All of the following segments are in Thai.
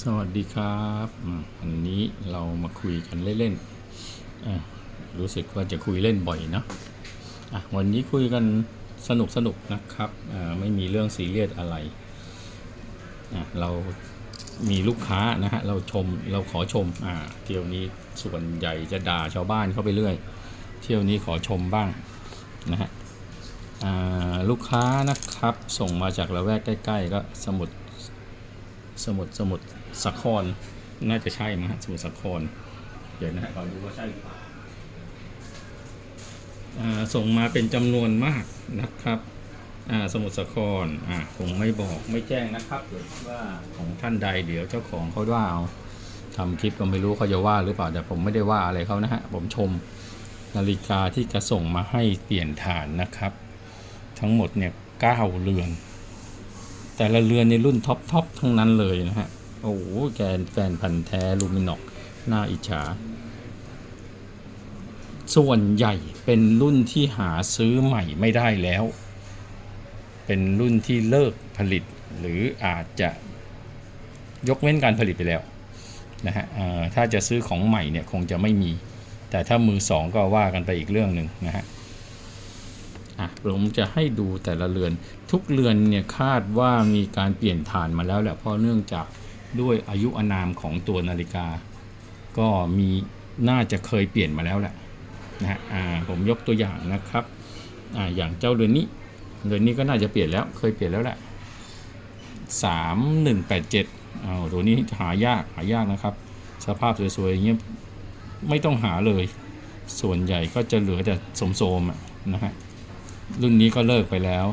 สวัสดีครับอันนี้เรามาคุยกันเล่นๆอะรู้สึกว่าจะคุยเล่นบ่อยเนอะะวันนี้คุยกันสนุกสนุกนะครับไม่มีเรื่องซีเรียสอะไระเรามีลูกค้านะฮะเราชมเราขอชมอ่าเที่ยวนี้ส่วนใหญ่จะด่าชาวบ้านเข้าไปเรื่อย เที่ยวนี้ขอชมบ้างนะฮะลูกค้านะครับส่งมาจากละแวกใกล้ ๆ ก็สมุดสมุดสมุด สาครน่าจะใช่มั้งฮะสมุดสาคร เดี๋ยวนะฮะก่อนดูว่าใช่หรือเปล่าอ่าส่งมาเป็นจำนวนมากนะครับอ่าสมุดสาครอ่าผมไม่บอกไม่แจ้งนะครับเดี๋ยวว่าของท่านใดเดี๋ยวเจ้าของเขาว่าเอาทำคลิปก็ไม่รู้เขาจะว่าหรือเปล่าแต่ผมไม่ได้ว่าอะไรเขานะฮะผมชมนาฬิกาที่จะส่งมาให้เปลี่ยนฐานนะครับ ทั้งหมดเนี่ยเก้าเรือน แต่ละเรือนในรุ่นท็อปทอปทั้งนั้นเลยนะฮะ โอ้โห แกนแฟนพันธ์แท้ลูมินอกน่าอิจฉา ส่วนใหญ่เป็นรุ่นที่หาซื้อใหม่ไม่ได้แล้ว เป็นรุ่นที่เลิกผลิตหรืออาจจะยกเว้นการผลิตไปแล้วนะฮะถ้าจะซื้อของใหม่เนี่ยคงจะไม่มี แต่ถ้ามือสองก็ว่ากันไปอีกเรื่องหนึ่งนะฮะอะผมจะให้ดูแต่ละเรือน ทุกเรือนเนี่ยคาดว่ามีการเปลี่ยนฐานมาแล้วแหละเพราะเนื่องจาก ด้วยอายุอนามของตัวนาฬิกา ก็มีน่าจะเคยเปลี่ยนมาแล้วแหละนะฮะผมยกตัวอย่างนะครับออย่างเจ้าเรือนนี้เรือนนี้ก็น่าจะเปลี่ยนแล้วเคยเปลี่ยนแล้วแหละสามหนึ่งแปดเจ็ดเอาตัวนี้หายากหายากนะครับ สภาพสวยๆอย่างเงี้ยไม่ต้องหาเลย ส่วนใหญ่ก็จะเหลือแต่โสมๆอะนะฮะรุ่นนี้ก็เลิกไปแล้ว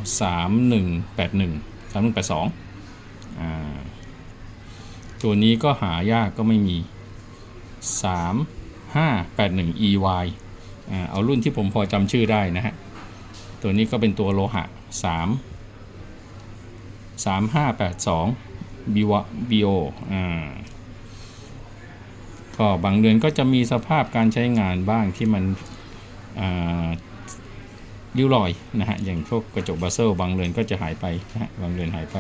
3181 3182อ่า ตัวนี้ก็หายากก็ไม่มี 3581 EY อ่าเอารุ่นที่ผมพอจำชื่อได้นะฮะ ตัวนี้ก็เป็นตัวโลหะ 3 3582 BO อ่าก็บางเดือนก็จะมีสภาพการใช้งานบ้างที่มันริ้วรอยนะฮะ อย่างพวกกระจกบาเซลบางเรือนก็จะหายไปนะฮะ บางเรือนหายไป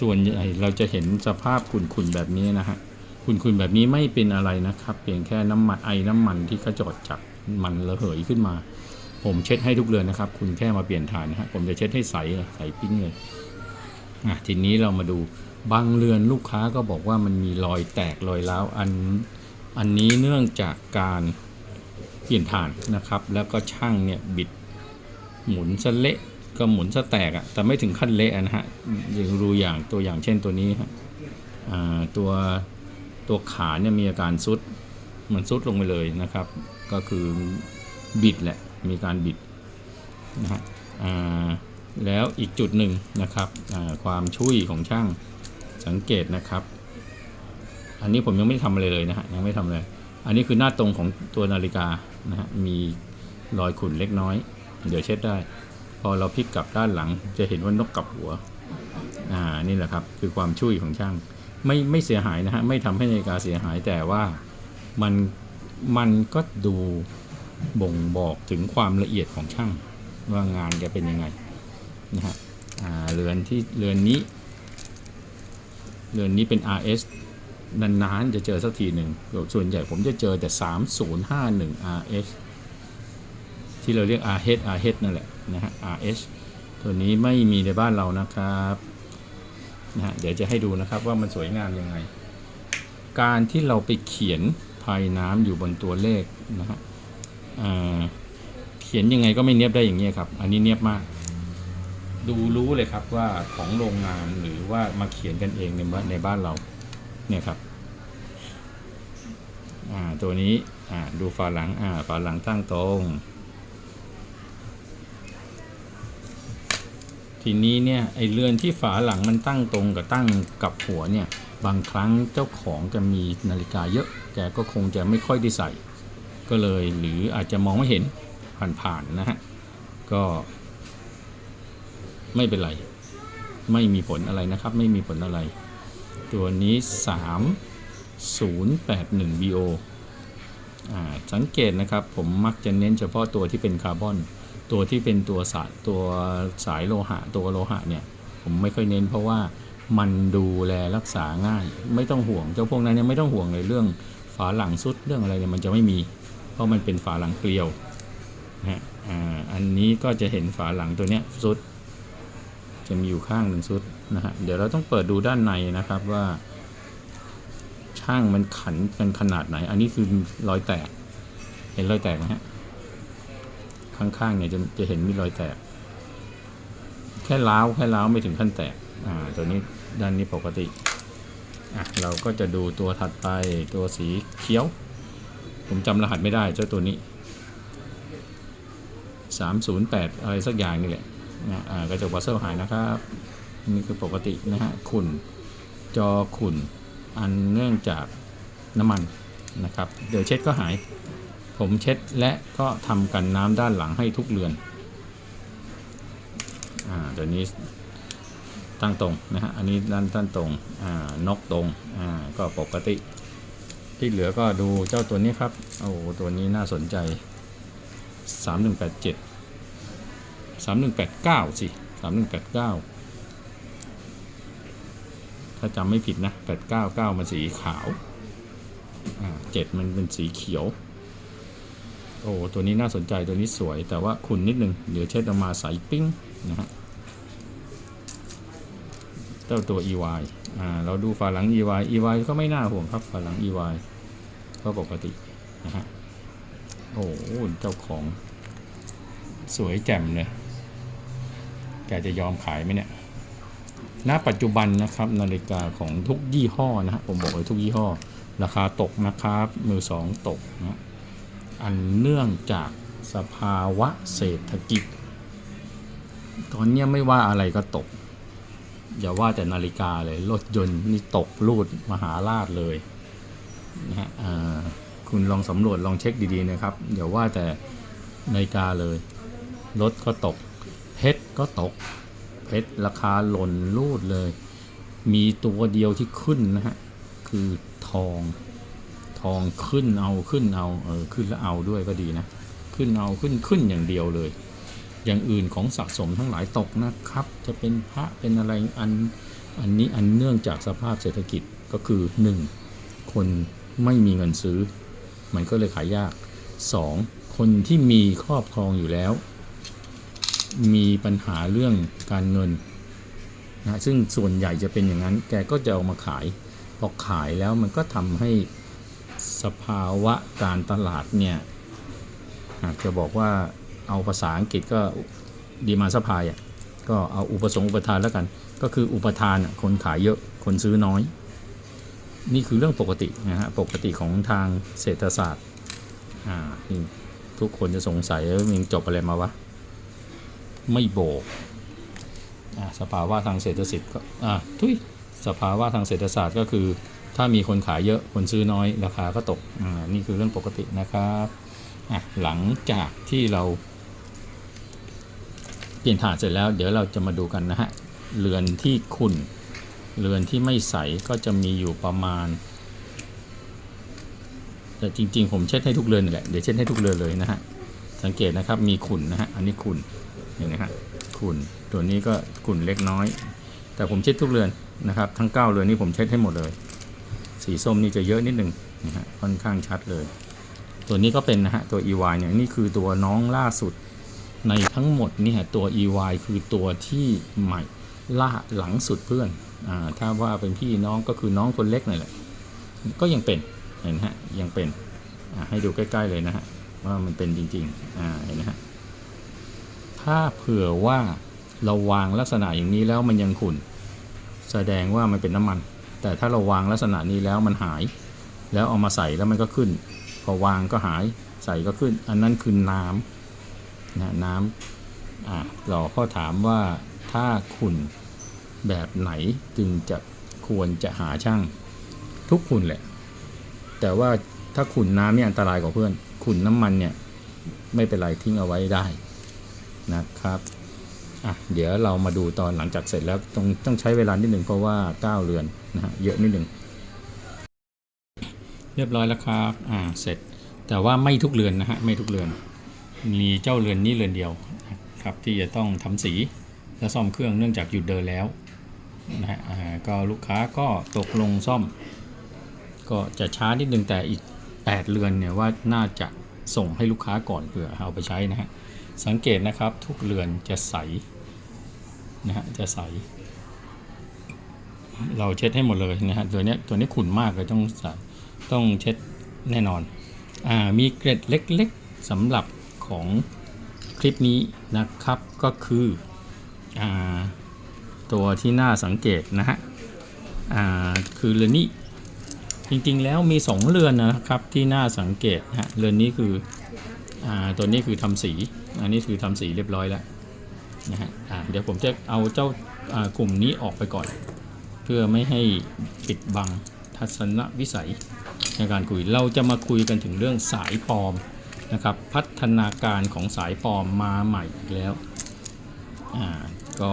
ส่วนใหญ่เราจะเห็นสภาพขุ่นๆแบบนี้นะฮะขุ่นๆแบบนี้ไม่เป็นอะไรนะครับ เพียงแค่น้ำมันไอน้ำมันที่กระจอดจากมันระเหยขึ้นมา ผมเช็ดให้ทุกเรือนนะครับ คุณแค่มาเปลี่ยนฐานนะฮะผมจะเช็ดให้ใสใสปิ้งเลยอะทีนี้เรามาดูบางเรือนลูกค้าก็บอกว่ามันมีรอยแตกรอยร้าวอันอันนี้เนื่องจากการเปลี่ยนฐานนะครับ แล้วก็ช่างเนี่ยบิดหมุนซะเละ ก็หมุนซะแตกอะแต่ไม่ถึงขั้นเละนะฮะอย่างดูอย่างตัวอย่างเช่นตัวนี้ฮะอ่าตัวตัวขาเนี่ยมีอาการซุดมันซุดลงไปเลยนะครับ ก็คือบิดแหละมีการบิดนะฮะอ่าแล้วอีกจุดหนึ่งนะครับความช่วยของช่างสังเกตนะครับ อันนี้ผมยังไม่ทำอะไรเลยนะฮะยังไม่ทำเลย อันนี้คือหน้าตรงของตัวนาฬิกานะฮะมีรอยขุ่นเล็กน้อย เดี๋ยวเช็ดได้ พอเราพลิกกลับด้านหลัง จะเห็นว่านกกลับหัวอ่านี่แหละครับคือความช่วยของช่างไม่ไม่เสียหายนะฮะไม่ทำให้นาฬิกาเสียหายแต่ว่ามันมันก็ดูบ่งบอกถึงความละเอียดของช่างว่างานแกเป็นยังไงนะฮะอ่าเรือนที่เรือนนี้ เรือนนี้เป็น RS นานๆจะเจอสักทีหนึ่งส่วนใหญ่ผมจะเจอแต่ 3051 RS ที่เราเรียก RH RH นั่นแหละนะฮะ RH ตัวนี้ไม่มีในบ้านเรานะครับนะฮะเดี๋ยวจะให้ดูนะครับว่ามันสวยงามยังไง การที่เราไปเขียนพายน้ำอยู่บนตัวเลขนะฮะเขียนยังไงก็ไม่เนียบได้อย่างนี้ครับ อันนี้เนียบมาก ดูรู้เลยครับว่าของโรงงานหรือว่ามาเขียนกันเองในบ้านในบ้านเราเนี่ยครับตัวนี้ดูฝาหลังฝาหลังตั้งตรง ทีนี้เนี่ยไอเรือนที่ฝาหลังมันตั้งตรงกับตั้งกับหัวเนี่ยบางครั้งเจ้าของจะมีนาฬิกาเยอะแกก็คงจะไม่ค่อยได้ใส่ ก็เลยหรืออาจจะมองไม่เห็นผ่านๆนะฮะก็ ไม่เป็นไร ไม่มีผลอะไรนะครับ ไม่มีผลอะไร ตัวนี้ 3081 BO อ่าสังเกตนะครับผมมักจะเน้นเฉพาะตัวที่เป็นคาร์บอน ตัวที่เป็นตัวสายตัวสายโลหะ ตัวโลหะเนี่ย ผมไม่ค่อยเน้นเพราะว่ามันดูแลรักษาง่าย ไม่ต้องห่วงเจ้าพวกนั้นเนี่ยไม่ต้องห่วงเลยเรื่องฝาหลังสุดเรื่องอะไรเนี่ยมันจะไม่มี เพราะมันเป็นฝาหลังเกลียวนะฮะอันนี้ก็จะเห็นฝาหลังตัวเนี้ยสุด จะมีอยู่ข้างหนึ่งสุดนะฮะเดี๋ยวเราต้องเปิดดูด้านในนะครับว่า ช่างมันขันกันขนาดไหน อันนี้คือรอยแตก เห็นรอยแตกไหมฮะ ข้างๆเนี่ยจะจะเห็นมีรอยแตก แค่ล้าวแค่ล้าวไม่ถึงขั้นแตกอ่าตัวนี้ด้านนี้ปกติอะเราก็จะดูตัวถัดไปตัวสีเขียว ผมจำรหัสไม่ได้เจ้าตัวนี้ 308 อะไรสักอย่างนี่แหละนะอ่ากระจกวัสเซลหายนะครับนี่คือปกตินะฮะขุ่นจอขุ่นอันเนื่องจากน้ำมันนะครับ เดี๋ยวเช็ดก็หาย ผมเช็ดและก็ทำกันน้ำด้านหลังให้ทุกเรือน อ่าเดี๋ยวนี้ตั้งตรงนะฮะ อันนี้ด้านตั้งตรง อ่า นกตรง อ่า ก็ปกติ ที่เหลือก็ดูเจ้าตัวนี้ครับ โอ้ตัวนี้น่าสนใจ 3187 3189 สิ 3189 ถ้าจำไม่ผิดนะ 899 มันสีขาว อ่า 7 มันเป็นสีเขียว โอ้ตัวนี้น่าสนใจตัวนี้สวย แต่ว่าขุ่นนิดนึงเดี๋ยวเช็ดออกมาใสปิ้งนะฮะเจ้าตัว EY อ่าเราดูฝาหลัง EY EY ก็ไม่น่าห่วงครับฝาหลัง EY ก็ปกตินะฮะโอ้เจ้าของ สวยแจ่มเลยแกจะยอมขายไหมเนี่ยณปัจจุบันนะครับนาฬิกาของทุกยี่ห้อนะฮะผมบอกเลยทุกยี่ห้อ ราคาตกนะครับมือสองตกนะ อันเนื่องจากสภาวะเศรษฐกิจ ตอนนี้ไม่ว่าอะไรก็ตก อย่าว่าแต่นาฬิกาเลยรถยนต์นี่ตกรูดมหาราชเลยนะฮะคุณลองสำรวจลองเช็คดีๆนะครับอย่าว่าแต่นาฬิกาเลยรถก็ตก เพชรก็ตก เพชรราคาหล่นรูดเลย มีตัวเดียวที่ขึ้นนะฮะ คือทอง องขึ้นเอาขึ้นเอาเออขึ้นแล้วเอาด้วยก็ดีนะ ขึ้นเอาขึ้นขึ้นอย่างเดียวเลย อย่างอื่นของสะสมทั้งหลายตกนะครับ จะเป็นพระเป็นอะไรอันอันนี้อันเนื่องจากสภาพเศรษฐกิจก็คือ 1. คนไม่มีเงินซื้อ มันก็เลยขายยาก 2. คนที่มีครอบครองอยู่แล้ว มีปัญหาเรื่องการเงินนะซึ่งส่วนใหญ่จะเป็นอย่างนั้น แกก็จะเอามาขาย พอขายแล้วมันก็ทำให้ สภาวะการตลาดเนี่ยหากจะบอกว่าเอาภาษาอังกฤษก็ดีมาสพายอะก็เอาอุปสงค์อุปทานแล้วกัน ก็คืออุปทานคนขายเยอะคนซื้อน้อย นี่คือเรื่องปกตินะฮะปกติของทางเศรษฐศาสตร์อ่าทุกคนจะสงสัยว่ามึงจบอะไรมาวะ ไม่โบกสภาวะทางเศรษฐศิลป์ก็อ่าทุยสภาวะทางเศรษฐศาสตร์ก็คือ ถ้ามีคนขายเยอะคนซื้อน้อยราคาก็ตกอ่านี่คือเรื่องปกตินะครับอะหลังจากที่เรา เปลี่ยนฐานเสร็จแล้วเดี๋ยวเราจะมาดูกันนะฮะเรือนที่ขุ่นเรือนที่ไม่ใสก็จะมีอยู่ประมาณ แต่จริง ๆ ผมเช็ดให้ทุกเรือนแหละเดี๋ยวเช็ดให้ทุกเรือนเลยนะฮะสังเกตนะครับมีขุ่นนะฮะอันนี้ขุ่นเห็นไหมฮะขุ่นตัวนี้ก็ขุ่นเล็กน้อย แต่ผมเช็ดทุกเรือนนะครับ ทั้ง 9 เรือนนี้ผมเช็ดให้หมดเลย สีส้มนี่จะเยอะนิดหนึ่งนะฮะค่อนข้างชัดเลย ตัวนี้ก็เป็นนะฮะตัว EY เนี่ยนี่คือตัวน้องล่าสุดในทั้งหมดเนี่ยตัว EY คือตัวที่ใหม่ล่าหลังสุดเพื่อนอ่าถ้าว่าเป็นพี่น้องก็คือน้องคนเล็กนั่แหละก็ยังเป็นเห็นฮะยังเป็นอ่าให้ดูใกล้ๆเลยนะฮะว่ามันเป็นจริงๆอ่าเห็นฮะถ้าเผื่อว่าเราวางลักษณะอย่างนี้แล้วมันยังขุ่น แสดงว่ามันเป็นน้ำมัน แต่ถ้าเราวางลักษณะนี้แล้วมันหาย แล้วเอามาใส่แล้วมันก็ขึ้น พอวางก็หายใส่ก็ขึ้น อันนั้นคือน้ำนะน้ำอ่าเราก็ถามว่าถ้าขุ่นแบบไหนจึงจะควรจะหาช่าง ทุกขุ่นแหละ แต่ว่าถ้าขุ่นน้ำเนี่ยอันตรายกว่าเพื่อน ขุ่นน้ำมันเนี่ยไม่เป็นไรทิ้งเอาไว้ได้นะครับ อะเดี๋ยวเรามาดูตอนหลังจากเสร็จแล้วต้องต้องใช้เวลานิดหนึ่งเพราะว่า 9 เรือนนะฮะเยอะนิดหนึ่งเรียบร้อยแล้วครับอ่าเสร็จแต่ว่าไม่ทุกเรือนนะฮะไม่ทุกเรือน มีเจ้าเรือนนี้เรือนเดียวครับที่จะต้องทำสีและซ่อมเครื่องเนื่องจากหยุดเดินแล้วนะฮะอ่าก็ลูกค้าก็ตกลงซ่อม ก็จะช้านิดนึงแต่อีก 8 เรือนเนี่ยว่าน่าจะส่งให้ลูกค้าก่อนเผื่อเอาไปใช้นะฮะสังเกตนะครับทุกเรือนจะใส นะฮะจะใส เราเช็ดให้หมดเลยนะฮะตัวนี้ตัวนี้ขุ่นมากเลยต้องใส่ต้องเช็ดแน่นอนอ่ามีเกร็ดเล็กๆสำหรับของคลิปนี้นะครับก็คืออ่าตัวที่น่าสังเกตนะฮะอ่าคือเรือนนี้จริงๆแล้วมี 2 เรือนนะครับที่น่าสังเกตนะฮะเรือนนี้คืออ่าตัวนี้คือทำสี อันนี้คือทำสีเรียบร้อยแล้ว นะฮะเดี๋ยวผมจะเอาเจ้ากลุ่มนี้ออกไปก่อน เพื่อไม่ให้ปิดบังทัศนวิสัยในการคุยเราจะมาคุยกันถึงเรื่องสายปลอมนะครับพัฒนาการของสายปลอมมาใหม่อีกแล้วอ่าก็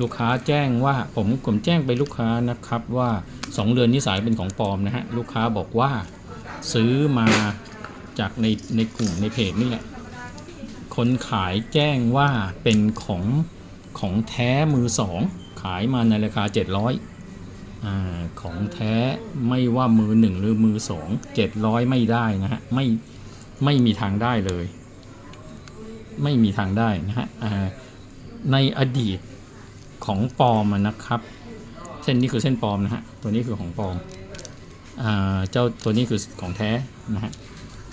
ลูกค้าแจ้งว่าผมผมแจ้งไปลูกค้านะครับว่า 2เรือนนี้สายเป็นของปลอมนะฮะลูกค้าบอกว่าซื้อมาจากในในกลุ่มในเพจนี่แหละ คนขายแจ้งว่าเป็นของของแท้มือสอง ขายมาในราคา 700อ่าของแท้ไม่ว่ามือหนึ่งหรือมือสอง700 ไม่ได้นะฮะไม่ไม่มีทางได้เลย ไม่มีทางได้นะฮะในอดีตของปลอมนะครับ เส้นนี้คือเส้นปลอมนะฮะตัวนี้คือของปลอมอเจ้าตัวนี้คือของแท้นะฮะ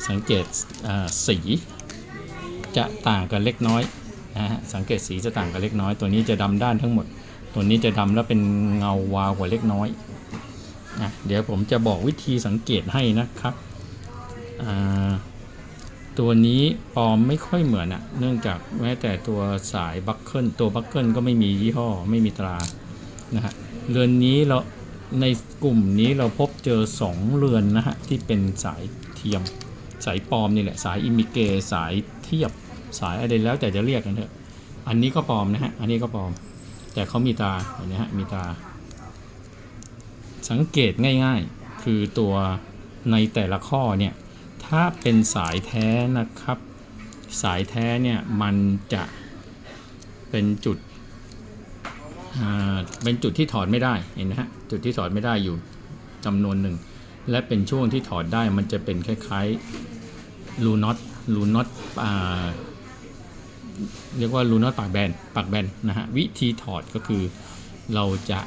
สังเกตสี จะต่างกันเล็กน้อยนะฮะสังเกตสีจะต่างกันเล็กน้อย ตัวนี้จะดำด้านทั้งหมด ตัวนี้จะดำแล้วเป็นเงาวาวกว่าเล็กน้อยนะเดี๋ยวผมจะบอกวิธีสังเกตให้นะครับตัวนี้ปอมไม่ค่อยเหมือนอะเนื่องจากแม้แต่ตัวสายบัคเกิลตัวบัคเกิลก็ไม่มียี่ห้อไม่มีตรานะฮะเรือนนี้เราในกลุ่มนี้เราพบเจอ 2 เรือนนะฮะที่เป็นสายเทียม สายปลอมนี่แหละสายอิมิเกสายเทียบ สายอะไรแล้วแต่จะเรียกกันเถอะ อันนี้ก็ปลอมนะฮะ อันนี้ก็ปลอม แต่เขามีตาเห็นไหมฮะ มีตา สังเกตง่ายๆ คือตัวในแต่ละข้อเนี่ย ถ้าเป็นสายแท้นะครับ สายแท้เนี่ยมันจะเป็นจุดเป็นจุดที่ถอดไม่ได้เห็นไหมฮะ จุดที่ถอดไม่ได้อยู่จำนวนหนึ่ง และเป็นช่วงที่ถอดได้มันจะเป็นคล้ายๆรูน็อตรูน็อตอ่า เรียกว่ารูนอตปากแบนปากแบนนะฮะวิธีถอดก็คือเราจะ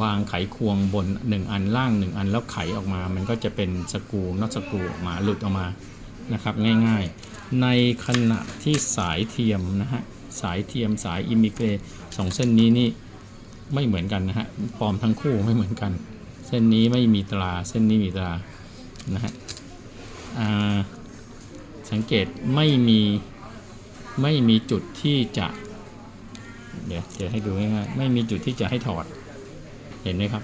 วางไขควงบน 1 อันล่าง 1 อันแล้วไขออกมา มันก็จะเป็นสกูน็อตสกูออกมาหลุดออกมานะครับง่ายๆ ในขณะที่สายเทียมนะฮะสายเทียมสายอิมิเกรสองเส้นนี้นี่ไม่เหมือนกันนะฮะปลอมทั้งคู่ไม่เหมือนกัน เส้นนี้ไม่มีตราเส้นนี้มีตรานะฮะสังเกตไม่มี ไม่มีจุดที่จะเดี๋ยวจะให้ดูง่ายๆไม่มีจุดที่จะให้ถอด เห็นไหมครับ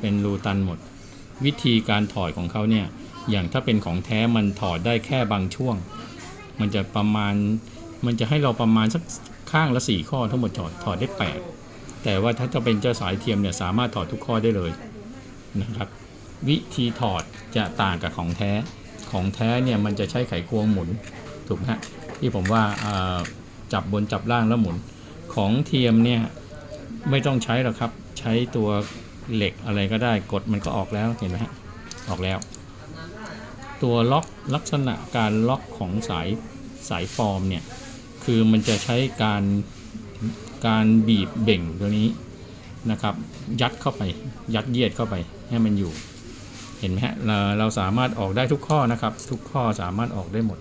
เป็นรูตันหมด วิธีการถอดของเขาเนี่ยอย่างถ้าเป็นของแท้มันถอดได้แค่บางช่วง มันจะประมาณมันจะให้เราประมาณสักข้างละสี่ข้อทั้งหมดถอดถอดได้แปดแต่ว่าถ้าจะเป็นเจ้าสายเทียมเนี่ยสามารถถอดทุกข้อได้เลยนะครับ วิธีถอดจะต่างกับของแท้ของแท้เนี่ยมันจะใช้ไขควงหมุนถูกไหมฮะ ที่ผมว่าจับบนจับล่างแล้วหมุนของเทียมเนี่ยไม่ต้องใช้หรอกครับ ใช้ตัวเหล็กอะไรก็ได้กดมันก็ออกแล้วเห็นไหมฮะออกแล้ว ตัวล็อกลักษณะการล็อกของสายสายฟอร์มเนี่ยคือมันจะใช้การการบีบเบ่งตัวนี้นะครับ ยัดเข้าไปยัดเยียดเข้าไปให้มันอยู่ เห็นไหมฮะเราเราสามารถออกได้ทุกข้อนะครับ ทุกข้อสามารถออกได้หมด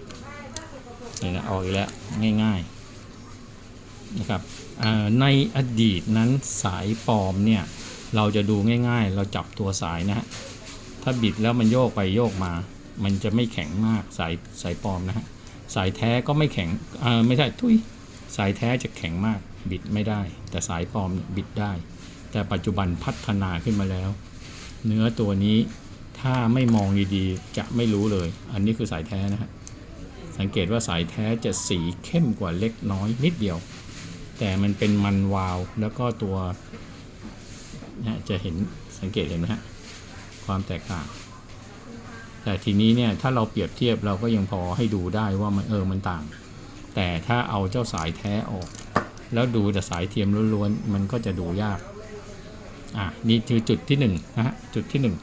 นนะออกอีกแล้วง่ายๆนะครับในอดีตนั้นสายปลอมเนี่ยเราจะดูง่าย ๆ เราจับตัวสายนะฮะถ้าบิดแล้วมันโยกไปโยกมา มันจะไม่แข็งมากสายสายปลอมนะฮะสายแท้ก็ไม่แข็งไม่ใช่ทุยสายแท้จะแข็งมากบิดไม่ได้ แต่สายปลอมบิดได้ แต่ปัจจุบันพัฒนาขึ้นมาแล้ว เนื้อตัวนี้ถ้าไม่มองดีๆ จะไม่รู้เลย อันนี้คือสายแท้นะฮะ สังเกตว่าสายแท้จะสีเข้มกว่าเล็กน้อยนิดเดียว แต่มันเป็นมันวาวแล้วก็ตัวนีจะเห็นสังเกตเห็นไหมฮะความแตกต่าง แต่ทีนี้เนี่ยถ้าเราเปรียบเทียบเราก็ยังพอให้ดูได้ว่ามันเออมันต่าง แต่ถ้าเอาเจ้าสายแท้ออก แล้วดูแต่สายเทียมล้วนๆมันก็จะดูยากอะนี่คือจุดที่หนึ่งนะฮะจุดที่หนึ่ง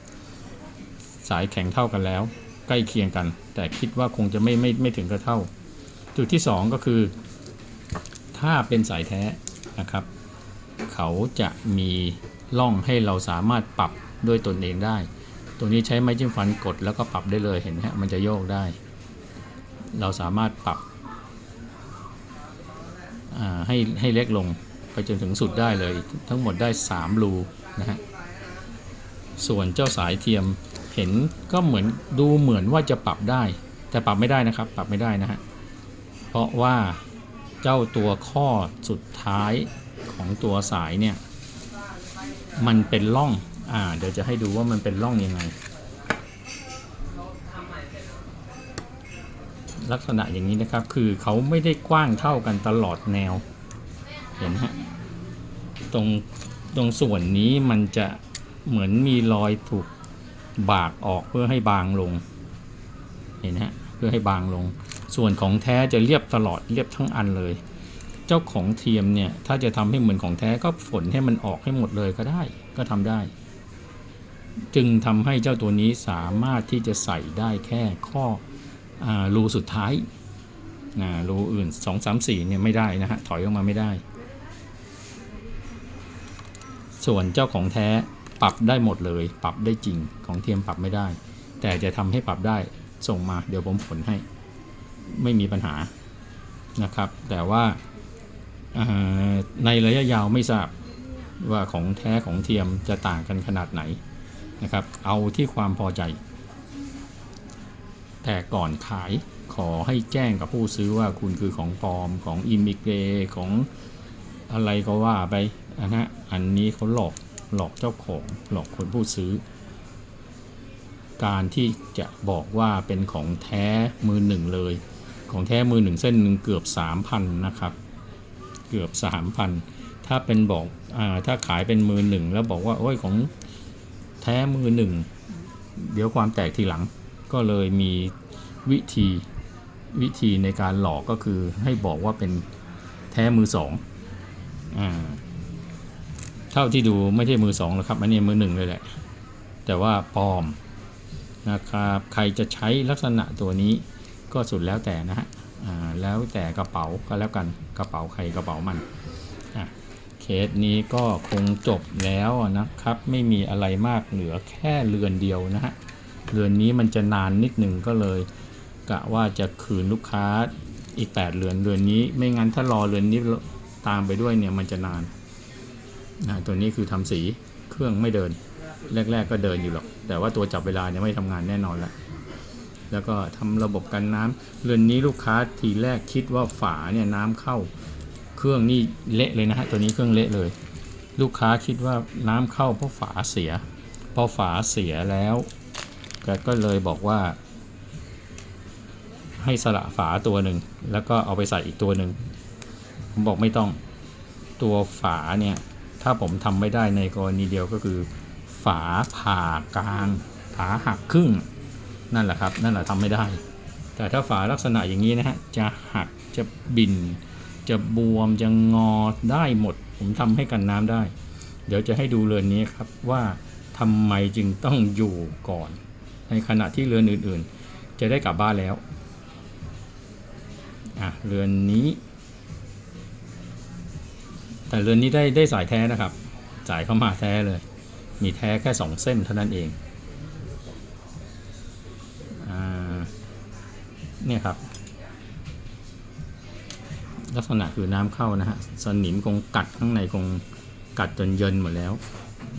สายแข็งเท่ากันแล้ว ใกล้เคียงกัน แต่คิดว่าคงจะไม่ไม่ไม่ถึงกับเท่า จุดที่สองก็คือ ถ้าเป็นสายแท้นะครับ เขาจะมีร่องให้เราสามารถปรับด้วยตนเองได้ ตัวนี้ใช้ไม้จิ้มฟันกดแล้วก็ปรับได้เลยเห็นไหมฮะมันจะโยกได้ เราสามารถปรับให้ให้เล็กลงไปจนถึงสุดได้เลยทั้งหมดได้ 3 รูนะฮะส่วนเจ้าสายเทียม เห็นก็เหมือนดูเหมือนว่าจะปรับได้ แต่ปรับไม่ได้นะครับ ปรับไม่ได้นะฮะเพราะว่าเจ้าตัวข้อสุดท้ายของตัวสายเนี่ย มันเป็นร่อง อ่า เดี๋ยวจะให้ดูว่ามันเป็นร่องยังไง ลักษณะอย่างนี้นะครับ คือเขาไม่ได้กว้างเท่ากันตลอดแนว เห็นฮะ ตรงตรงส่วนนี้มันจะเหมือนมีรอยถูก บากออกเพื่อให้บางลงเห็นฮะเพื่อให้บางลง ส่วนของแท้จะเรียบตลอดเรียบทั้งอันเลย เจ้าของเทียมเนี่ยถ้าจะทำให้เหมือนของแท้ก็ฝนให้มันออกให้หมดเลยก็ได้ก็ทำได้ จึงทำให้เจ้าตัวนี้สามารถที่จะใส่ได้แค่ข้ออรูสุดท้ายนะรูอื่น 2 3 4เนี่ยไม่ได้นะฮะถอยออกมาไม่ได้ ส่วนเจ้าของแท้ ปรับได้หมดเลย ปรับได้จริงของเทียมปรับไม่ได้ แต่จะทำให้ปรับได้ส่งมา เดี๋ยวผมผลให้ ไม่มีปัญหานะครับ แต่ว่าอ่าในระยะยาวไม่ทราบว่าของแท้ของเทียมจะต่างกันขนาดไหนนะครับ เอาที่ความพอใจ แต่ก่อนขายขอให้แจ้งกับผู้ซื้อว่าคุณคือของปลอมของอิมิเกรของอะไรก็ว่าไปนะฮะอันนี้เขาหลอก หลอกเจ้าของ หลอกคนผู้ซื้อ การที่จะบอกว่าเป็นของแท้มือหนึ่งเลย ของแท้มือหนึ่งเส้นหนึ่งเกือบ 3,000 นะครับ เกือบ 3,000 ถ้าเป็นบอกอถ้าขายเป็นมือหนึ่งแล้วบอกว่าโอ้ยของแท้มือหนึ่งเดี๋ยวความแตกทีหลังก็เลยมีวิธีวิธีในการหลอกก็คือให้บอกว่าเป็นแท้มือสองอ่า เท่าที่ดูไม่ใช่มือสองแล้วครับอันนี้มือหนึ่งเลยแหละ แต่ว่าปลอมนะครับใครจะใช้ลักษณะตัวนี้ก็สุดแล้วแต่นะฮะแล้วแต่กระเป๋าก็แล้วกันกระเป๋าใครกระเป๋ามันอะเคสนี้ก็คงจบแล้วนะครับ ไม่มีอะไรมากเหลือแค่เรือนเดียวนะฮะเรือนนี้มันจะนานนิดหนึ่งก็เลยกะว่าจะคืนลูกค้าอีก 8 เรือนเรือนนี้ ไม่งั้นถ้ารอเรือนนี้ตามไปด้วยเนี่ยมันจะนาน นะตัวนี้คือทำสีเครื่องไม่เดิน แรก ๆ ก็เดินอยู่หรอก แต่ว่าตัวจับเวลาเนี่ยไม่ทำงานแน่นอนล้วแล้วก็ทำระบบกันน้ำเรือนนี้ลูกค้าทีแรกคิดว่าฝาเนี่ยน้ำเข้า เครื่องนี่เละเลยนะฮะตัวนี้เครื่องเละเลย ลูกค้าคิดว่าน้ำเข้าเพราะฝาเสีย พอฝาเสียแล้วแกก็เลยบอกว่า ให้สละฝาตัวหนึ่งแล้วก็เอาไปใส่อีกตัวหนึ่งผมบอกไม่ต้องตัวฝาเนี่ย ถ้าผมทำไม่ได้ในกรณีเดียวก็คือ ฝาผ่ากลางฝาหักครึ่ง นั่นแหละครับ นั่นแหละทำไม่ได้ แต่ถ้าฝาลักษณะอย่างนี้นะฮะจะหักจะบิน จะบวมจะงอได้หมด ผมทำให้กันน้ำได้ เดี๋ยวจะให้ดูเรือนนี้ครับว่าทำไมจึงต้องอยู่ก่อน ในขณะที่เรือนอื่นๆ จะได้กลับบ้านแล้วอะเรือนนี้ แต่เรือนนี้ได้ได้สายแท้นะครับ สายเข้ามาแท้เลย มีแท้แค่สองเส้นเท่านั้นเองอ่าเนี่ยครับ ลักษณะคือน้ำเข้านะฮะสนิมคงกัดข้างในคงกัดจนเยินหมดแล้ว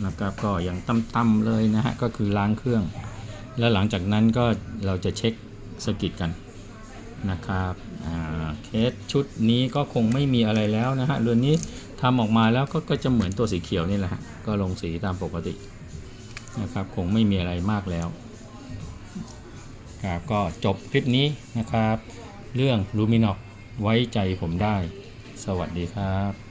นะครับก็ยังตั้มๆเลยนะฮะก็คือล้างเครื่อง แล้วหลังจากนั้นก็เราจะเช็คสกิดกันนะครับอ่าเคสชุดนี้ก็คงไม่มีอะไรแล้วนะฮะเรือนนี้ ทำออกมาแล้วก็ก็จะเหมือนตัวสีเขียวนี่แหละฮะก็ลงสีตามปกตินะครับคงไม่มีอะไรมากแล้วครับก็จบคลิปนี้นะครับ เรื่องลูมินอกไว้ใจผมได้ สวัสดีครับ